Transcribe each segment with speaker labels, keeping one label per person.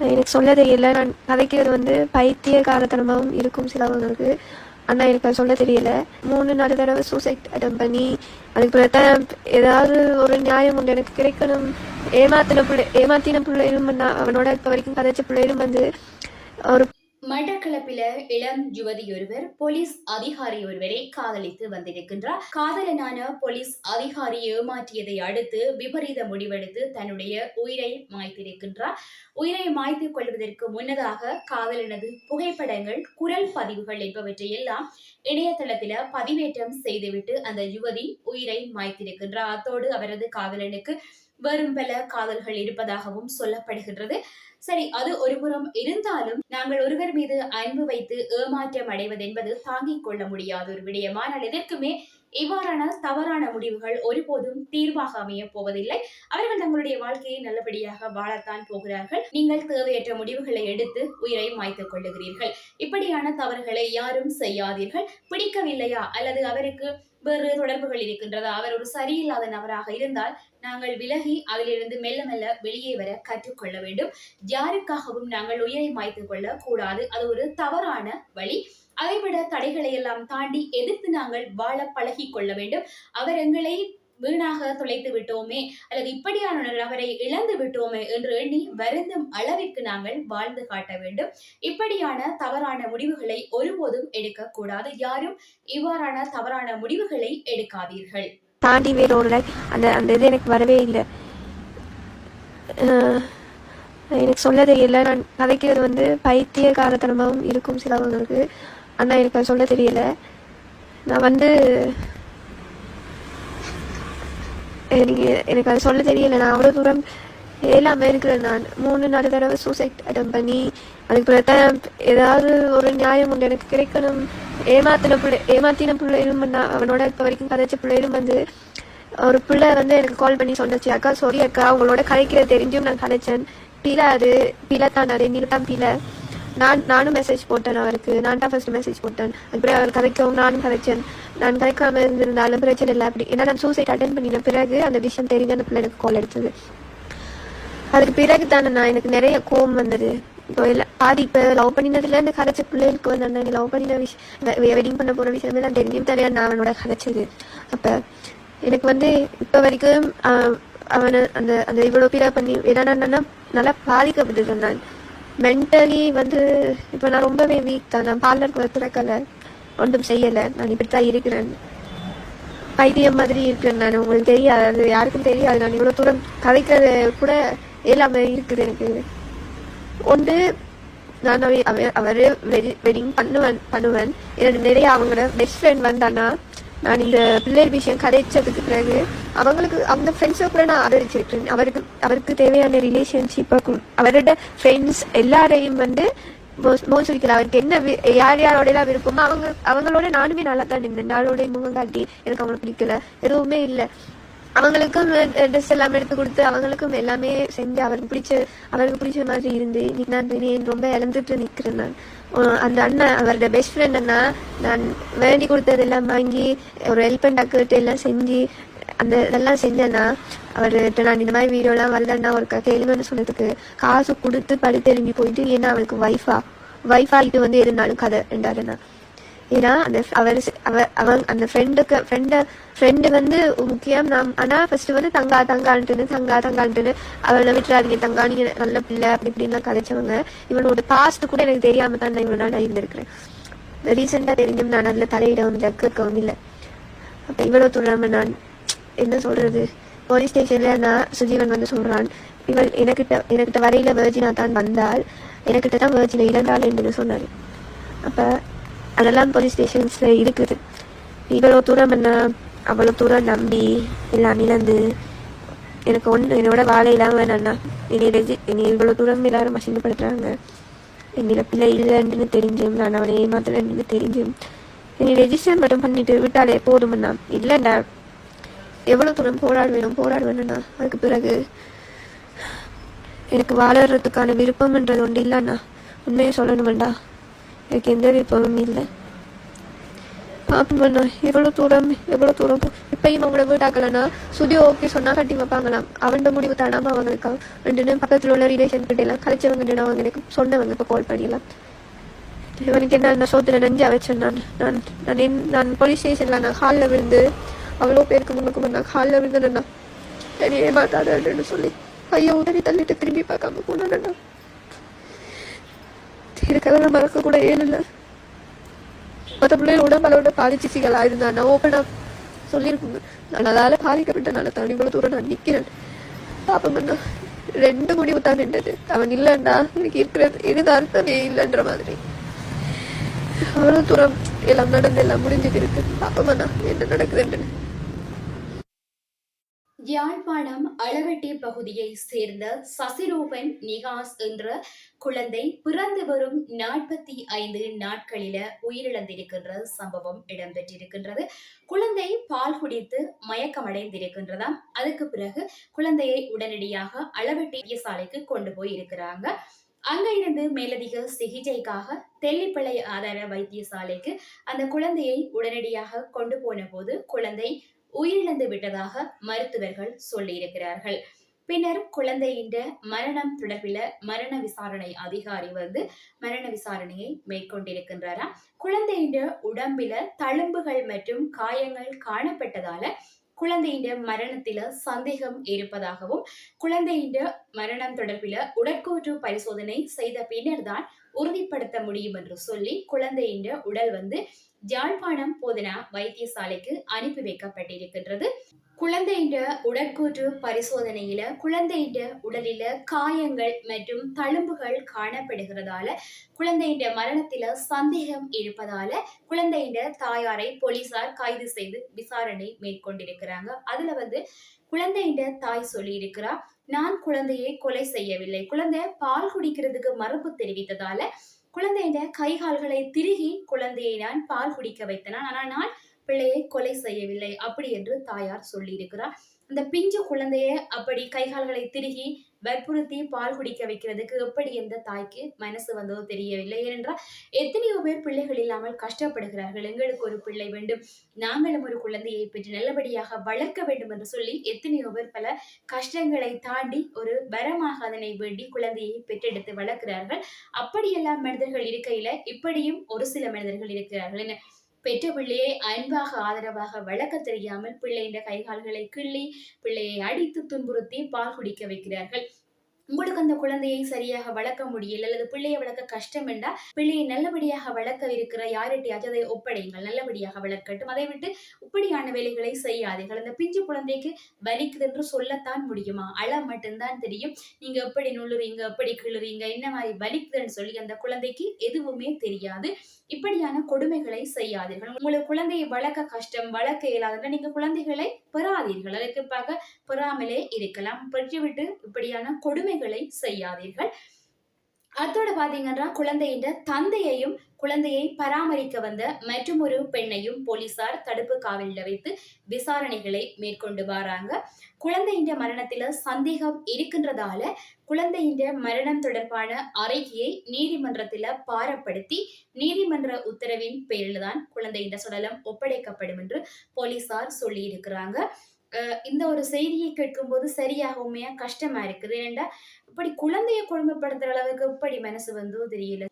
Speaker 1: எனக்கு சொல்ல தெரியல நான் கதைக்கிறது வந்து பைத்தியகாரத்தனமாகவும் இருக்கும் சிலவங்களுக்கு ஆனால் எனக்கு அது சொல்ல தெரியல. மூணு நாலு தடவை சூசைட் அட்டம் பண்ணி அதுக்கு பிறகு தான் ஏதாவது ஒரு நியாயம் உண்டு எனக்கு கிடைக்கணும். ஏமாத்தின பிள்ளை ஏமாத்தின பிள்ளைகளும் நான் அவனோட இப்போ வரைக்கும் கதைச்ச பிள்ளைகளும் வந்து ஒரு
Speaker 2: மட்டக்களப்பில இளம் யுவதி ஒருவர் போலீஸ் அதிகாரி ஒருவரை காதலித்து வந்திருக்கின்றார். காதலனான போலீஸ் அதிகாரி ஏமாற்றியதை அடுத்து விபரீத முடிவெடுத்து தன்னுடைய உயிரை மாய்த்திருக்கின்றார். உயிரை மாய்த்துக் கொள்வதற்கு முன்னதாக காதலனது புகைப்படங்கள் குரல் பதிவுகள் என்பவற்றை எல்லாம் இணையதளத்தில பதிவேற்றம் செய்துவிட்டு அந்த யுவதி உயிரை மாய்த்திருக்கின்றார். அத்தோடு அவரது காதலனுக்கு வெறும் பல காதல்கள் இருப்பதாகவும் சொல்லப்படுகின்றது. சரி அது ஒருபுறம் இருந்தாலும் நாங்கள் ஒருவர் மீது அன்பு வைத்து ஏமாற்றம் அடைவது என்பது தாங்கிக் கொள்ள முடியாத. ஒரு விடயம் ஆனால் எதற்குமே இவ்வாறான தவறான முடிவுகள் ஒருபோதும் தீர்வாக அமைய போவதில்லை. அவர்கள் தங்களுடைய வாழ்க்கையை நல்லபடியாக வாழத்தான் போகிறார்கள். நீங்கள் தேவையற்ற முடிவுகளை எடுத்து உயிரை மாய்த்துக் கொள்ளுகிறீர்கள். இப்படியான தவறுகளை யாரும் செய்யாதீர்கள். பிடிக்கவில்லையா? அல்லது அவருக்கு வேறு தொடர்புகள் இருக்கின்றதா? அவர் ஒரு சரியில்லாத நபராக இருந்தால் நாங்கள் விலகி அதிலிருந்து மெல்ல மெல்ல வெளியே வர கற்றுக்கொள்ள வேண்டும். யாருக்காகவும் நாங்கள் உயிரை மாய்த்து கொள்ள கூடாது அது ஒரு தவறான வழி. அதைவிட தடைகளை எல்லாம் தாண்டி எதிர்த்து நாங்கள் வாழ பழகி கொள்ள வேண்டும். அவர் எங்களை வீணாக தொலைத்து விட்டோமே அல்லது இப்படியான அவரை நபரை இழந்து விட்டோமே என்று எண்ணி வருந்தும் அளவிற்கு நாங்கள் வாழ்ந்து காட்ட வேண்டும். இப்படியான தவறான முடிவுகளை ஒருபோதும் எடுக்கக்கூடாது யாரும் இவ்வாறான தவறான முடிவுகளை எடுக்காதீர்கள்.
Speaker 1: தாண்டி வேற ஒரு லைஃப் அந்த அந்த இது எனக்கு வரவே இல்லை. எனக்கு சொல்ல தெரியல நான் கதைக்கிறது வந்து பைத்தியகாரத்தனமாகவும் இருக்கும் சிலவங்களுக்கு ஆனால் எனக்கு அது சொல்ல தெரியல. நான் வந்து எனக்கு எனக்கு அது சொல்ல தெரியல. நான் அவ்வளோ தூரம் எல்லாமே இருக்கிறேன் நான். மூணு நாலு தடவை சூசைட் அட்டம் பண்ணி அதுக்கு பிறகு தான் ஏதாவது ஒரு நியாயம் உண்டு எனக்கு கிடைக்கணும். ஏமாத்தின பிள்ளை ஏமாத்தின பிள்ளைகளும் நான் அவனோட இப்போ வரைக்கும் கதைச்ச பிள்ளைகளும் வந்து ஒரு பிள்ளை வந்து எனக்கு கால் பண்ணி சொன்னச்சு அக்கா சாரி அக்கா உங்களோட கதைக்கிறது தெரிஞ்சும் நான் கதைச்சேன். பிள்ளை அது பிள்ளை தான் அது தான் பிள்ளை நான் நானும் மெசேஜ் போட்டேன் அவருக்கு. நான் தான் ஃபர்ஸ்ட் மெசேஜ் போட்டேன். அதுக்கப்புறம் அவர் கதைக்கவும் நானும் கதைச்சேன். நான் கதைக்காம இருந்திருந்தாலும் பிரச்சனை இல்லை அப்படி. ஏன்னா நான் சூசைட் அட்டன் பண்ணின பிறகு அந்த விஷயம் தெரிஞ்சு அந்த பிள்ளை எனக்கு கால் எடுத்தது அதுக்கு பிறகு தானே நான் எனக்கு நிறைய கோவம் வந்தது. இப்போ எல்லாம் பாதி இப்போ லவ் பண்ணினதுல இந்த கதைச்ச பிள்ளைகளுக்கு வந்து அந்த லவ் பண்ணின விஷயம் வெட்டிங் பண்ண போற விஷயம் எல்லாம் தெரிஞ்சும் தெரியாது. நான் அவனோட கதைச்சது அப்ப எனக்கு வந்து இப்போ வரைக்கும் ஆஹ், அவனை அந்த அந்த இவ்வளோ பீரா பண்ணி என்னன்னா நல்லா பாதிக்கப்பட்டு நான் மென்டலி வந்து இப்போ நான் ரொம்பவே வீக் தான். நான் பார்லருக்கு திறக்கலை. ஒன்றும் செய்யலை. நான் இப்படித்தான் இருக்கிறேன். பைத்தியம் மாதிரி இருக்கேன் நான் உங்களுக்கு தெரியாது. அது யாருக்கும் தெரியாது. நான் இவ்வளவு தூரம் கதைக்கிறது கூட எல்லாமே இருக்குது எனக்கு. ஒன்று நான் அவ- அவரு வெட்டிங் பண்ணுவேன் பண்ணுவேன். எனக்கு நிறைய அவங்களோட பெஸ்ட் ஃப்ரெண்ட் வந்தானா நான் இந்த பிள்ளை விஷயம் கதைச்சதுக்கு பிறகு அவங்களுக்கு அவங்க ஃப்ரெண்ட்ஸை கூட நான் ஆதரிச்சிருக்கேன் அவருக்கு அவருக்கு தேவையான ரிலேஷன்ஷிப்பை அவரோட ஃப்ரெண்ட்ஸ் எல்லாரையும் வந்து மோசடிக்கல அவருக்கு என்ன வி- யார் யாரோட எல்லாம் விருப்பமோ அவங்க அவங்களோட நானுமே நல்லா தான் இருந்தேன். நாளோட முகம் காட்டி எனக்கு அவங்களுக்கு பிடிக்கல. எதுவுமே இல்லை. அவங்களுக்கும் ட்ரெஸ் எல்லாம் எடுத்து கொடுத்து அவங்களுக்கும் எல்லாமே செஞ்சு அவருக்கு பிடிச்ச அவருக்கு பிடிச்ச மாதிரி இருந்து இன்னைக்கு நான் இனி ரொம்ப இழந்துட்டு நிக்கிறேன் நான். அந்த அண்ணன் அவரோட பெஸ்ட் ஃப்ரெண்ட் அண்ணா நான் வேண்டி கொடுத்ததெல்லாம் வாங்கி ஒரு ஹெல்ப் அண்ட் எல்லாம் செஞ்சு அந்த இதெல்லாம் செஞ்சேன்னா அவர்கிட்ட நான் இந்த மாதிரி வீடியோலாம் வரலன்னா ஒரு கேளுங்கன்னு சொன்னதுக்கு காசு கொடுத்து படுத்து எழும்பி போயிட்டு ஏன்னா அவளுக்கு வைஃபா வைஃபா இது வந்து எதுனாலும் கதை ரெண்டாருன்னா ஏன்னா அந்த அவர் அவன் அந்த ஃப்ரெண்டுக்கு ஃப்ரெண்ட ஃப்ரெண்டு வந்து முக்கியம். நாம் ஆனா ஃபர்ஸ்ட் வந்து தங்கா தங்கான்ட்டுன்னு தங்கா தங்கான்ட்டுன்னு அவளை விட்டுறாதீங்க. தங்கா நீங்க நல்ல பிள்ளை அப்படி இப்படின்லாம் கதைச்சவங்க. இவனோட பாஸ்ட் கூட எனக்கு தெரியாம தான் நான் இவ்வளவு நாள் இருந்திருக்கிறேன் ரீசெண்டா தெரிஞ்சும் நான் நல்ல தலையிடவும் கேட்கவும் இல்லை. அப்ப இவ்வளவு தூரம் நான் என்ன சொல்றது? போலீஸ் ஸ்டேஷன்ல நான் சுஜீவன் வந்து சொல்றான் இவள் எனக்கிட்ட எனக்கிட்ட வரையில வேர்ஜினா தான் வந்தால் எனக்கிட்ட தான் வேர்ஜினை இழந்தாள் என்று சொன்னாரு. அப்ப அதெல்லாம் போலீஸ் ஸ்டேஷன்ஸில் இருக்குது. இவ்வளோ தூரம் என்ன அவ்வளோ தூரம் நம்பி எல்லாம் இழந்து எனக்கு ஒன்று என்னோட வாழை இல்லாமல் வேணாண்ணா என்னை ரெஜி என்னை இவ்வளோ தூரம் எல்லாரும் அசிங்கப்படுத்துறாங்க என்னோட பிள்ளை இல்லைன்னு தெரிஞ்சும் நான் அவனை ஏமாத்துறேன்னு தெரிஞ்சும் என்னை ரெஜிஸ்டர் மட்டும் பண்ணிட்டு விட்டாலே போதுமண்ணா இல்லைண்ணா எவ்வளோ தூரம் போராடுவேணும் போராடுவேணுண்ணா அதுக்கு பிறகு எனக்கு வாழறதுக்கான விருப்பம்ன்றது ஒன்று இல்லைண்ணா உண்மையை சொல்லணுமெண்டா எனக்கு எந்த விருப்பமும் இல்லை பாப்போம்ண்ணா எவ்வளோ தூரம் எவ்வளோ தூரம் இப்பயும் அவங்கள வீட்டாக்கலன்னா சுதி ஓகே சொன்னா கட்டி வைப்பாங்களாம். அவன் முடிவு தானாம அவங்களுக்கு ரெண்டுன்னு பக்கத்துல உள்ள ரிலேஷன் கிட்ட எல்லாம் கழிச்சவங்க அவங்க எனக்கு சொன்னவங்க இப்போ கால் பண்ணிடலாம். இவனுக்கு என்ன நான் சோத்துல நஞ்சு அவைச்சேன் நான். நான் நான் என் நான் போலீஸ் ஸ்டேஷன்ல நான் ஹாலில் விழுந்து அவ்வளோ பேருக்கு முன்னுக்கு நான் ஹாலில் விழுந்தேன்னா என்னை ஏமாத்தாதன்னு சொல்லி. ஐயோ உடனே தள்ளிட்டு திரும்பி பார்க்காம போனானண்ணா இதுக்கெல்லாம் மறக்க கூட ஏழுல மற்ற பிள்ளைகள் உடம்பளவோட பாதிச்சிச்சிகளா இருந்தா ஓப்பனா சொல்லியிருக்குங்க நான் அதால பாதிக்கப்பட்டனால தான் இவ்வளவு தூரம் நான் நிக்கிறேன் பாப்போம்ண்ணா ரெண்டு முடிவு தான் நின்றது அவன் இல்லைண்டா எனக்கு இருக்கிறது இது அர்த்தமே இல்லைன்ற மாதிரி அவ்வளவு தூரம் எல்லாம் நடந்து எல்லாம் முடிஞ்சுட்டு இருக்கு பாப்போம்ண்ணா என்ன நடக்குதுன்னு
Speaker 2: யாழ்ப்பாணம் அளவெட்டி பகுதியை சேர்ந்த சசிரூபன் நிகாஸ் என்ற குழந்தை பிறந்து வரும் நாற்பத்தி ஐந்து நாட்களில உயிரிழந்திருக்கின்ற சம்பவம் இடம்பெற்றிருக்கின்றது. குழந்தை பால் குடித்து மயக்கமடைந்திருக்கின்றதாம். அதுக்கு பிறகு குழந்தையை உடனடியாக அளவெட்டி சாலைக்கு கொண்டு போய் இருக்கிறாங்க அங்க இருந்து மேலதிக சிகிச்சைக்காக தெல்லிப்பிள்ளை ஆதார வைத்தியசாலைக்கு அந்த குழந்தையை உடனடியாக கொண்டு போன போது குழந்தை உயிரிழந்து விட்டதாக மருத்துவர்கள் சொல்லியிருக்கிறார்கள். பின்னர் குழந்தையின் மரணம் தொடர்பில மரண விசாரணை அதிகாரி வந்து மரண விசாரணையை மேற்கொண்டிருக்கின்றாராம் குழந்தையின் உடம்பில தழும்புகள் மற்றும் காயங்கள் காணப்பட்டதால குழந்தையின் மரணத்தில சந்தேகம் இருப்பதாகவும் குழந்தையின் மரணம் தொடர்பில உடற்கூற்று பரிசோதனை செய்த பின்னர் தான் உறுதிப்படுத்த முடியும் என்று சொல்லி குழந்தையின் உடல் வந்து யாழ்ப்பாணம் போதனா வைத்தியசாலைக்கு அனுப்பி வைக்கப்பட்டிருக்கின்றது. குழந்தையின் உடற்கூற்று பரிசோதனையில குழந்தையின் உடலில காயங்கள் மற்றும் தழும்புகள் காணப்படுகிறதால குழந்தையின் மரணத்தில சந்தேகம் இருப்பதால குழந்தையின் தாயாரை போலீசார் கைது செய்து விசாரணை மேற்கொண்டிருக்கிறாங்க. அதுல வந்து குழந்தையின் தாய் சொல்லி இருக்கிறா நான் குழந்தையை கொலை செய்யவில்லை. குழந்தை பால் குடிக்கிறதுக்கு மறுப்பு தெரிவித்ததால குழந்தையின் கை கால்களை திருகி குழந்தையை நான் பால் குடிக்க வைத்தேன். ஆனால் நான் பிள்ளையை கொலை செய்யவில்லை. அப்படி என்று தாயார் சொல்லியிருக்கிறார். அந்த பிஞ்சு குழந்தைய அப்படி கைகால்களை திருகி வற்புறுத்தி பால் குடிக்க வைக்கிறதுக்கு எப்படி எந்த தாய்க்கு மனசு வந்ததோ தெரியவில்லை. ஏனென்றால் எத்தனையோ பேர் பிள்ளைகள் இல்லாமல் கஷ்டப்படுகிறார்கள். எங்களுக்கு ஒரு பிள்ளை வேண்டும். நாங்களும் ஒரு குழந்தையை பெற்று நல்லபடியாக வளர்க்க வேண்டும் என்று சொல்லி எத்தனையோ பேர் பல கஷ்டங்களை தாண்டி ஒரு வரமாக அதனை வேண்டி குழந்தையை பெற்றெடுத்து வளர்க்கிறார்கள். அப்படியெல்லாம் மனிதர்கள் இருக்கையில இப்படியும் ஒரு சில மனிதர்கள் இருக்கிறார்கள். என்ன பெற்ற பிள்ளையை அன்பாக ஆதரவாக வளர்க்க தெரியாமல் பிள்ளையின் கைகால்களை கிள்ளி பிள்ளையை அடித்து துன்புறுத்தி பால் குடிக்க வைக்கிறார்கள். உங்களுக்கு அந்த குழந்தையை சரியாக வளர்க்க முடியல அல்லது பிள்ளையை வளர்க்க கஷ்டம் என்றா பிள்ளையை நல்லபடியாக வளர்க்க இருக்கிற யார்கிட்டயாச்சும் அதை ஒப்படையுங்கள். நல்லபடியாக வளர்க்கட்டும். அதை விட்டு இப்படியான வேலைகளை செய்யாதீர்கள். அந்த பிஞ்சு குழந்தைக்கு வலிக்குது என்று சொல்லத்தான் முடியுமா? அழ மட்டும்தான் தெரியும். நீங்க எப்படி நுள்ளுறீங்க எப்படி கிளுறீங்க என்ன மாதிரி வலிக்குதுன்னு சொல்லி அந்த குழந்தைக்கு எதுவுமே தெரியாது. இப்படியான கொடுமைகளை செய்யாதீர்கள். உங்களுக்கு குழந்தையை வளர்க்க கஷ்டம் வளர்க்க இயலாதுன்னா நீங்க குழந்தைகளை பெறாதீர்கள். அதற்காக பெறாமலே இருக்கலாம். பெற்றுவிட்டு இப்படியான கொடுமை கொடுமைகளை செய்யாதீர்கள். அதோட பாத்தீங்கன்னா குழந்தையின் தந்தையையும் குழந்தையை பராமரிக்க வந்த மற்றும் ஒரு பெண்ணையும் போலீசார் தடுப்பு காவலில் வைத்து விசாரணைகளை மேற்கொண்டு வராங்க. குழந்தையின் மரணத்தில சந்தேகம் இருக்கின்றதால குழந்தையின் மரணம் தொடர்பான அறிக்கையை நீதிமன்றத்தில பாரப்படுத்தி நீதிமன்ற உத்தரவின் பேரில் தான் குழந்தையின் சுடலம் ஒப்படைக்கப்படும் என்று போலீசார் சொல்லி இருக்கிறாங்க இந்த ஒரு செய்தியை கேட்கும்போது சரியாக உண்மையா கஷ்டமா இருக்குது. ஏனென்றா இப்படி குழந்தைய கொடுமைப்படுத்துற அளவுக்கு இப்படி மனசு வந்தோ தெரியல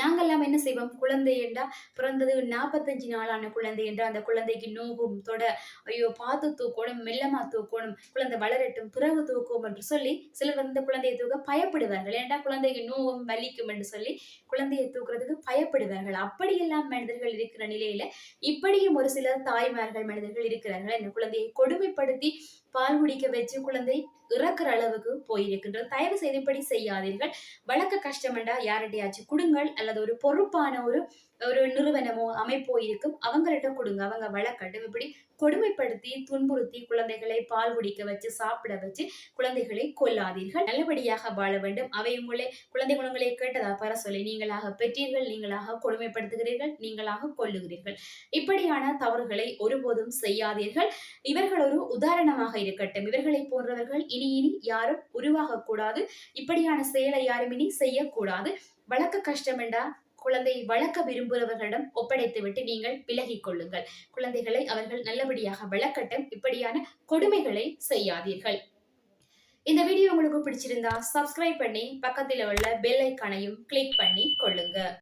Speaker 2: நாங்கெல்லாம் என்ன செய்வோம்? குழந்தை என்றா பிறந்தது நாற்பத்தஞ்சு நாளான குழந்தை என்றால் அந்த குழந்தைக்கு நோகும் தொட ஐயோ பார்த்து தூக்கணும் மெல்லமா தூக்கணும் குழந்தை வளரட்டும் பிறகு தூக்கும் என்று சொல்லி சிலர் வந்து இந்த குழந்தையை தூக்க பயப்படுவார்கள். ஏன்டா குழந்தைக்கு நோவும் வலிக்கும் என்று சொல்லி குழந்தையை தூக்குறதுக்கு பயப்படுவார்கள். அப்படியெல்லாம் மனிதர்கள் இருக்கிற நிலையில இப்படியும் ஒரு சில தாய்மார்கள் மனிதர்கள் இருக்கிறார்கள். இந்த குழந்தையை கொடுமைப்படுத்தி பால் குடிக்க வச்சு குழந்தை இறக்குற அளவுக்கு போயிருக்கின்றது. தயவு செய்து இப்படி செய்யாதீர்கள். வழக்க கஷ்டமெண்டா யார்கிட்டயாச்சும் கொடுங்கள். அல்லது ஒரு பொறுப்பான ஒரு ஒரு நிறுவனமோ அமைப்போ இருக்கும். அவங்கள்ட்ட கொடுங்க. அவங்க வழக்கட்டும் இப்படி கொடுமைப்படுத்தி துன்புறுத்தி குழந்தைகளை பால் குடிக்க வச்சு சாப்பிட வச்சு குழந்தைகளை கொல்லாதீர்கள். நல்லபடியாக வாழ வேண்டும். அவை உங்களை குழந்தை குணங்களை கேட்டதா? பர சொல்லி நீங்களாக பெற்றீர்கள். நீங்களாக கொடுமைப்படுத்துகிறீர்கள். நீங்களாக கொல்லுகிறீர்கள். இப்படியான தவறுகளை ஒருபோதும் செய்யாதீர்கள். இவர்கள் ஒரு உதாரணமாக இருக்கட்டும். இவர்களை போன்றவர்கள் இனி இனி யாரும் உருவாகக்கூடாது. இப்படியான செயலை யாரும் இனி செய்யக்கூடாது. வழக்க கஷ்டம் என்றா குழந்தை வளர்க்க விரும்புகிறவர்களிடம் ஒப்படைத்துவிட்டு நீங்கள் விலகிக் கொள்ளுங்கள். குழந்தைகளை அவர்கள் நல்லபடியாக வளர்க்கட்டும். இப்படியான கொடுமைகளை செய்யாதீர்கள். இந்த வீடியோ உங்களுக்கு பிடிச்சிருந்தா சப்ஸ்கிரைப் பண்ணி பக்கத்தில் உள்ள பெல் ஐக்கானையும் கிளிக் பண்ணி கொள்ளுங்க.